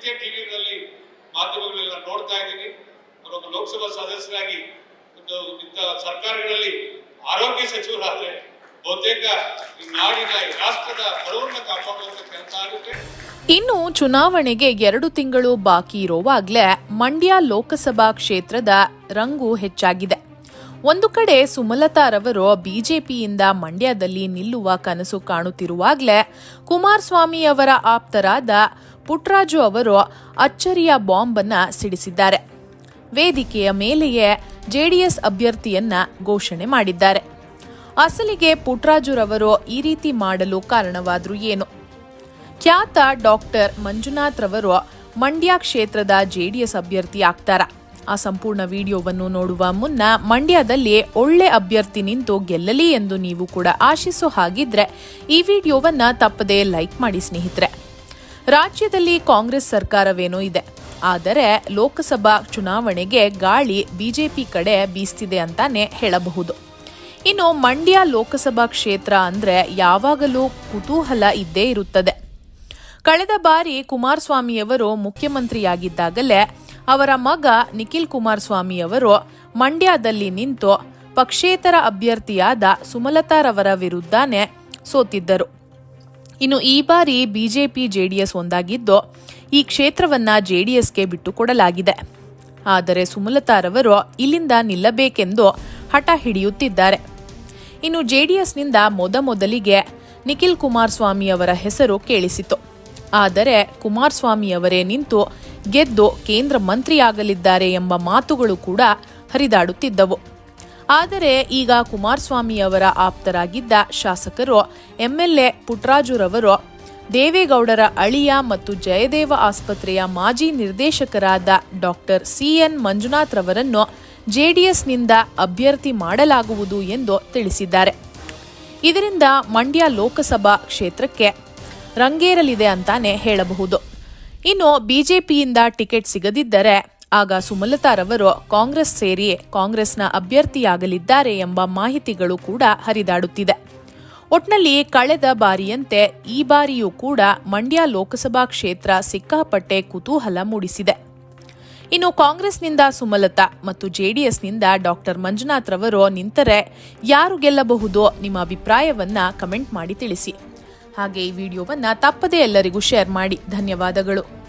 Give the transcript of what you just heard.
ನಿತ್ಯ ಟಿವಿಗಳಲ್ಲಿ ಮಾಧ್ಯಮಗಳೆಲ್ಲ ನೋಡ್ತಾ ಇದ್ದೀನಿ. ಅವರೊಬ್ಬ ಲೋಕಸಭಾ ಸದಸ್ಯರಾಗಿ ಒಂದು ಇಂಥ ಸರ್ಕಾರಗಳಲ್ಲಿ ಆರೋಗ್ಯ ಸಚಿವರಾದ್ರೆ ಬಹುತೇಕ ನಾಡಿನ ರಾಷ್ಟ್ರದ ಬಡವರನ್ನ ಕಾಪಾಡುವಂತ ಕೆಲಸ ಆಗುತ್ತೆ. ಇನ್ನು ಚುನಾವಣೆಗೆ ಎರಡು ತಿಂಗಳು ಬಾಕಿ ಇರುವಾಗಲೇ ಮಂಡ್ಯ ಲೋಕಸಭಾ ಕ್ಷೇತ್ರದ ರಂಗು ಹೆಚ್ಚಾಗಿದೆ. ಒಂದು ಕಡೆ ಸುಮಲತಾರವರು ಬಿಜೆಪಿಯಿಂದ ಮಂಡ್ಯದಲ್ಲಿ ನಿಲ್ಲುವ ಕನಸು ಕಾಣುತ್ತಿರುವಾಗಲೇ ಕುಮಾರಸ್ವಾಮಿ ಅವರ ಆಪ್ತರಾದ ಪುಟ್ರಾಜು ಅವರು ಅಚ್ಚರಿಯ ಬಾಂಬ್ ಅನ್ನ ಸಿಡಿಸಿದ್ದಾರೆ. ವೇದಿಕೆಯ ಮೇಲೆಯೇ ಜೆಡಿಎಸ್ ಅಭ್ಯರ್ಥಿಯನ್ನ ಘೋಷಣೆ ಮಾಡಿದ್ದಾರೆ. ಅಸಲಿಗೆ ಪುಟ್ರಾಜುರವರು ಈ ರೀತಿ ಮಾಡಲು ಕಾರಣವಾದ್ರು ಏನು? ಖ್ಯಾತ ಡಾಕ್ಟರ್ ಮಂಜುನಾಥ್ ರವರು ಮಂಡ್ಯ ಕ್ಷೇತ್ರದ ಜೆಡಿಎಸ್ ಅಭ್ಯರ್ಥಿ ಆಗ್ತಾರ? ಆ ಸಂಪೂರ್ಣ ವಿಡಿಯೋವನ್ನು ನೋಡುವ ಮುನ್ನ ಮಂಡ್ಯದಲ್ಲಿ ಒಳ್ಳೆ ಅಭ್ಯರ್ಥಿ ನಿಂತು ಗೆಲ್ಲಲಿ ಎಂದು ನೀವು ಕೂಡ ಆಶಿಸೋ ಹಾಗಿದ್ರೆ ಈ ವಿಡಿಯೋವನ್ನ ತಪ್ಪದೇ ಲೈಕ್ ಮಾಡಿ ಸ್ನೇಹಿತರೆ. ರಾಜ್ಯದಲ್ಲಿ ಕಾಂಗ್ರೆಸ್ ಸರ್ಕಾರವೇನೋ ಇದೆ. ಆದರೆ ಲೋಕಸಭಾ ಚುನಾವಣೆಗೆ ಗಾಳಿ ಬಿಜೆಪಿ ಕಡೆ ಬೀಸ್ತಿದೆ ಅಂತಾನೆ ಹೇಳಬಹುದು. ಇನ್ನು ಮಂಡ್ಯ ಲೋಕಸಭಾ ಕ್ಷೇತ್ರ ಅಂದ್ರೆ ಯಾವಾಗಲೂ ಕುತೂಹಲ ಇದ್ದೇ ಇರುತ್ತದೆ. ಕಳೆದ ಬಾರಿ ಕುಮಾರಸ್ವಾಮಿಯವರು ಮುಖ್ಯಮಂತ್ರಿಯಾಗಿದ್ದಾಗಲೇ ಅವರ ಮಗ ನಿಖಿಲ್ ಕುಮಾರಸ್ವಾಮಿಯವರು ಮಂಡ್ಯದಲ್ಲಿ ನಿಂತು ಪಕ್ಷೇತರ ಅಭ್ಯರ್ಥಿಯಾದ ಸುಮಲತಾರವರ ವಿರುದ್ಧನೇ ಸೋತಿದ್ದರು. ಇನ್ನು ಈ ಬಾರಿ ಬಿಜೆಪಿ ಜೆಡಿಎಸ್ ಒಂದಾಗಿದ್ದು, ಈ ಕ್ಷೇತ್ರವನ್ನ ಜೆಡಿಎಸ್ಗೆ ಬಿಟ್ಟುಕೊಡಲಾಗಿದೆ. ಆದರೆ ಸುಮಲತಾರವರು ಇಲ್ಲಿಂದ ನಿಲ್ಲಬೇಕೆಂದು ಹಠ ಹಿಡಿಯುತ್ತಿದ್ದಾರೆ. ಇನ್ನು ಜೆಡಿಎಸ್ನಿಂದ ಮೊದಮೊದಲಿಗೆ ನಿಖಿಲ್ ಕುಮಾರಸ್ವಾಮಿ ಅವರ ಹೆಸರು ಕೇಳಿಸಿತು ಆದರೆ ಕುಮಾರಸ್ವಾಮಿ ಅವರೇ ನಿಂತು ಗೆದ್ದು ಕೇಂದ್ರ ಮಂತ್ರಿಯಾಗಲಿದ್ದಾರೆ ಎಂಬ ಮಾತುಗಳು ಕೂಡ ಹರಿದಾಡುತ್ತಿದ್ದವು. ಆದರೆ ಈಗ ಕುಮಾರಸ್ವಾಮಿ ಅವರ ಆಪ್ತರಾಗಿದ್ದ ಶಾಸಕರು ಎಂಎಲ್ಎ ಪುಟ್ರಾಜುರವರು, ದೇವೇಗೌಡರ ಅಳಿಯ ಮತ್ತು ಜಯದೇವ ಆಸ್ಪತ್ರೆಯ ಮಾಜಿ ನಿರ್ದೇಶಕರಾದ ಡಾಕ್ಟರ್ ಸಿಎನ್ ಮಂಜುನಾಥ್ ರವರನ್ನು ಜೆಡಿಎಸ್ನಿಂದ ಅಭ್ಯರ್ಥಿ ಮಾಡಲಾಗುವುದು ಎಂದು ತಿಳಿಸಿದ್ದಾರೆ. ಇದರಿಂದ ಮಂಡ್ಯ ಲೋಕಸಭಾ ಕ್ಷೇತ್ರಕ್ಕೆ ರಂಗೇರಲಿದೆ ಅಂತಾನೆ ಹೇಳಬಹುದು. ಇನ್ನು ಬಿಜೆಪಿಯಿಂದ ಟಿಕೆಟ್ ಸಿಗದಿದ್ದರೆ ಆಗ ಸುಮಲತಾರವರು ಕಾಂಗ್ರೆಸ್ ಸೇರಿ ಕಾಂಗ್ರೆಸ್ನ ಅಭ್ಯರ್ಥಿಯಾಗಲಿದ್ದಾರೆ ಎಂಬ ಮಾಹಿತಿಗಳು ಕೂಡ ಹರಿದಾಡುತ್ತಿದೆ. ಒಟ್ನಲ್ಲಿ ಕಳೆದ ಬಾರಿಯಂತೆ ಈ ಬಾರಿಯೂ ಕೂಡ ಮಂಡ್ಯ ಲೋಕಸಭಾ ಕ್ಷೇತ್ರ ಸಿಕ್ಕಾಪಟ್ಟೆ ಕುತೂಹಲ ಮೂಡಿಸಿದೆ. ಇನ್ನು ಕಾಂಗ್ರೆಸ್ನಿಂದ ಸುಮಲತಾ ಮತ್ತು ಜೆಡಿಎಸ್ನಿಂದ ಡಾಕ್ಟರ್ ಮಂಜುನಾಥ್ ರವರು ನಿಂತರೆ ಯಾರು ಗೆಲ್ಲಬಹುದು ನಿಮ್ಮ ಅಭಿಪ್ರಾಯವನ್ನ ಕಮೆಂಟ್ ಮಾಡಿ ತಿಳಿಸಿ. ಹಾಗೆ ಈ ವಿಡಿಯೋವನ್ನು ತಪ್ಪದೇ ಎಲ್ಲರಿಗೂ ಶೇರ್ ಮಾಡಿ. ಧನ್ಯವಾದಗಳು.